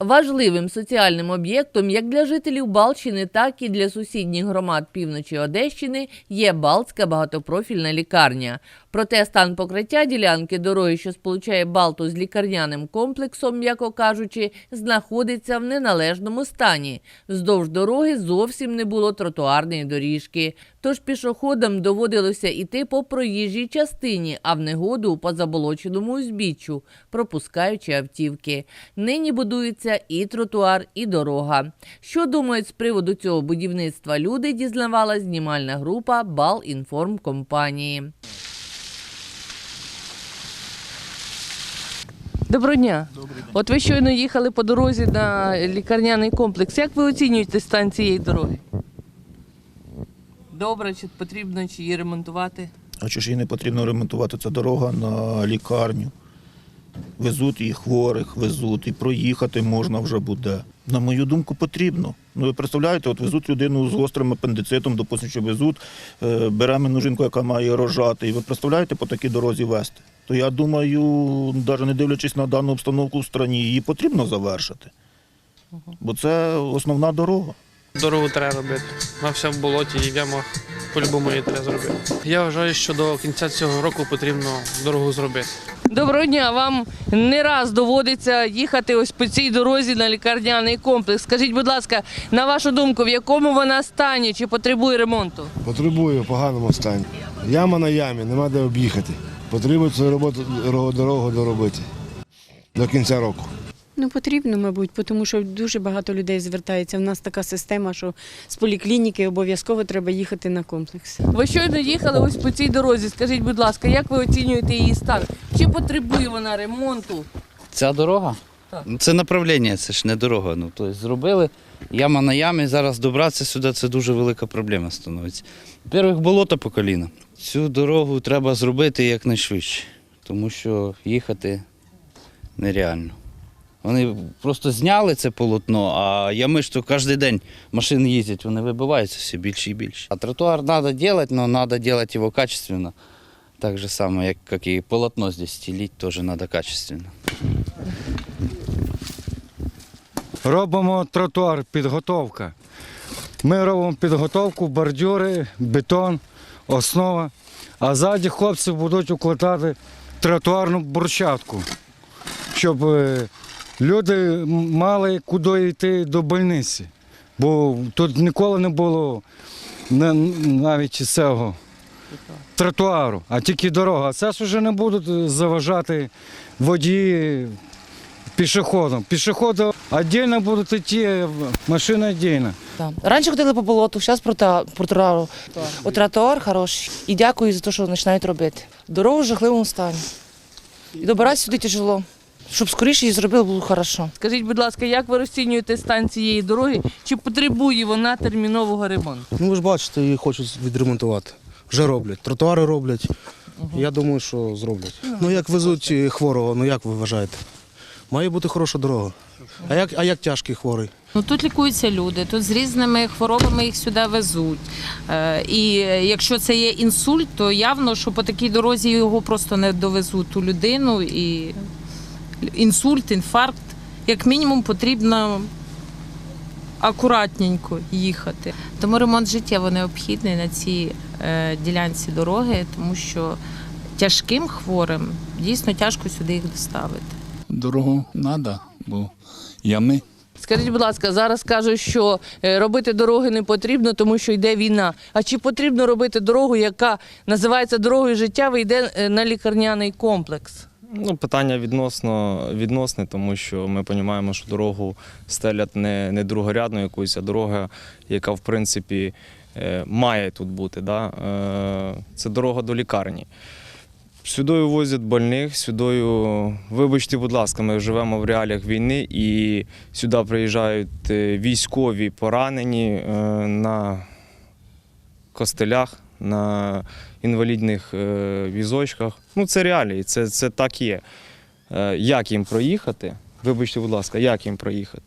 Важливим соціальним об'єктом як для жителів Балчини, так і для сусідніх громад півночі Одещини є Балтська багатопрофільна лікарня. Проте стан покриття ділянки дороги, що сполучає Балту з лікарняним комплексом, м'яко кажучи, знаходиться в неналежному стані. Вздовж дороги зовсім не було тротуарної доріжки. Тож пішоходам доводилося йти по проїжджій частині, а в негоду по заболоченому узбіччю, пропускаючи автівки. Нині будується і тротуар, і дорога. Що думають з приводу цього будівництва люди, дізнавала знімальна група Балінформкомпанії. Доброго дня. От ви щойно їхали по дорозі на лікарняний комплекс. Як ви оцінюєте стан цієї дороги? Добре, чи потрібно чи її ремонтувати? А чи ж їй не потрібно ремонтувати ця дорога на лікарню? Везуть її хворих, везуть, і проїхати можна вже буде. На мою думку, потрібно. Ну, ви представляєте, от везуть людину з гострим апендицитом, допустимо, що везуть е, беременну жінку, яка має рожати. І ви представляєте по такій дорозі вести? То я думаю, навіть не дивлячись на дану обстановку в страні, її потрібно завершити. Бо це основна дорога. Дорогу треба робити. Вона вся в болоті і в по-любому її треба зробити. Я вважаю, що до кінця цього року потрібно дорогу зробити. Доброго дня. Вам не раз доводиться їхати ось по цій дорозі на лікарняний комплекс. Скажіть, будь ласка, на вашу думку, в якому вона стані чи потребує ремонту? Потребує в поганому стані. Яма на ямі, нема де об'їхати. Потрібно цю роботу дорогу доробити до кінця року. Ну, потрібно, мабуть, тому що дуже багато людей звертається. У нас така система, що з поліклініки обов'язково треба їхати на комплекс. Ви щойно їхали ось по цій дорозі. Скажіть, будь ласка, як ви оцінюєте її стан? Чи потребує вона ремонту? Ця дорога? Ну, Це направлення, це ж не дорога. Ну, тобто зробили яма на ямі, зараз добратися сюди це дуже велика проблема становиться. По-перше, болото по коліна. Цю дорогу треба зробити якнайшвидше, тому що їхати нереально. Вони просто зняли це полотно, а ями ж то кожен день машини їздять, вони вибиваються все більше і більше. А тротуар треба робити, але треба робити його качественно. Так же само, як, як і полотно здесь стелить, теж треба качественно. Робимо тротуар, підготовка. Ми робимо підготовку, бордюри, бетон, основа. А ззаді хлопці будуть укладати тротуарну брусчатку, щоб е, люди мали куди йти до больниці. Бо тут ніколи не було на- навіть цього тротуару, а тільки дорога. А це ж вже не будуть е, заважати водії пішоходом. Пішоходи віддільно будуть йти, машина віддільно. Да. Раніше ходили по болоту, зараз по тротуару. О, тротуар хороший. І дякую за те, що починають робити. Дорогу в жахливому стані. І добиратися сюди тяжело. Щоб скоріше її зробили, було хорошо. Скажіть, будь ласка, як ви розцінюєте стан цієї дороги? Чи потребує вона термінового ремонту? Ну ви ж бачите, її хочуть відремонтувати. Вже роблять. Тротуари роблять. Я думаю, що зроблять. Ну як везуть хворого, ну як ви вважаєте? Має бути хороша дорога. А як, а як тяжкий хворий? Ну тут лікуються люди, тут з різними хворобами їх сюди везуть. Е, І якщо це є інсульт, то явно, що по такій дорозі його просто не довезуть ту людину. І інсульт, інфаркт, як мінімум, потрібно акуратненько їхати. Тому ремонт життєво необхідний на цій е, ділянці дороги, тому що тяжким хворим дійсно тяжко сюди їх доставити. Дорогу треба, бо ями. Скажіть, будь ласка, зараз кажуть, що е, робити дороги не потрібно, тому що йде війна. А чи потрібно робити дорогу, яка називається дорогою життя, ви йде е, на лікарняний комплекс? Ну, питання відносно відносне, тому що ми розуміємо, що дорогу стелять не, не другорядну якусь, а дорога, яка в принципі е, має тут бути. Да? Е, Це дорога до лікарні. Сюди возять больних, сюди, вибачте, будь ласка, ми живемо в реаліях війни і сюди приїжджають е, військові поранені на костелях, на інвалідних е, візочках. Ну, це реалії, це, це так є. Е, Як їм проїхати? Вибачте, будь ласка, як їм проїхати?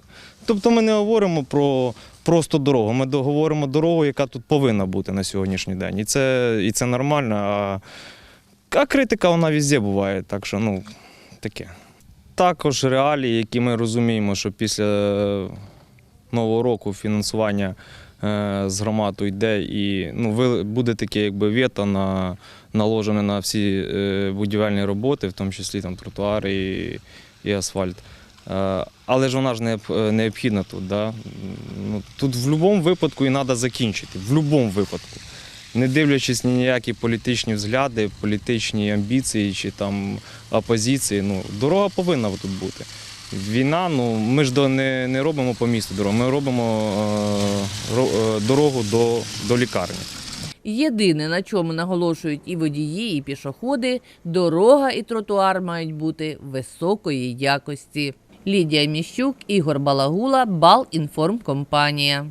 Тобто ми не говоримо про просто дорогу, ми говоримо дорогу, яка тут повинна бути на сьогоднішній день. І це, і це нормально. А, а критика вона везде буває, так що ну, таке. також реалії, які ми розуміємо, що після е, нового року фінансування з громаду йде і ну, буде таке якби вето на, наложене на всі е, будівельні роботи, в тому числі там, тротуари і, і асфальт. Е, Але ж вона ж необ- необхідна тут. Да? Ну, тут в будь-якому випадку і треба закінчити. В будь-якому випадку. Не дивлячись ні на які політичні взгляди, політичні амбіції чи там опозиції, ну, дорога повинна тут бути. Війна, ну ми ж до, не, не робимо по місту дорогу, ми робимо е, е, дорогу до, до лікарні. Єдине, на чому наголошують і водії, і пішоходи, дорога і тротуар мають бути високої якості. Лідія Міщук, Ігор Балагула, Балінформкомпанія.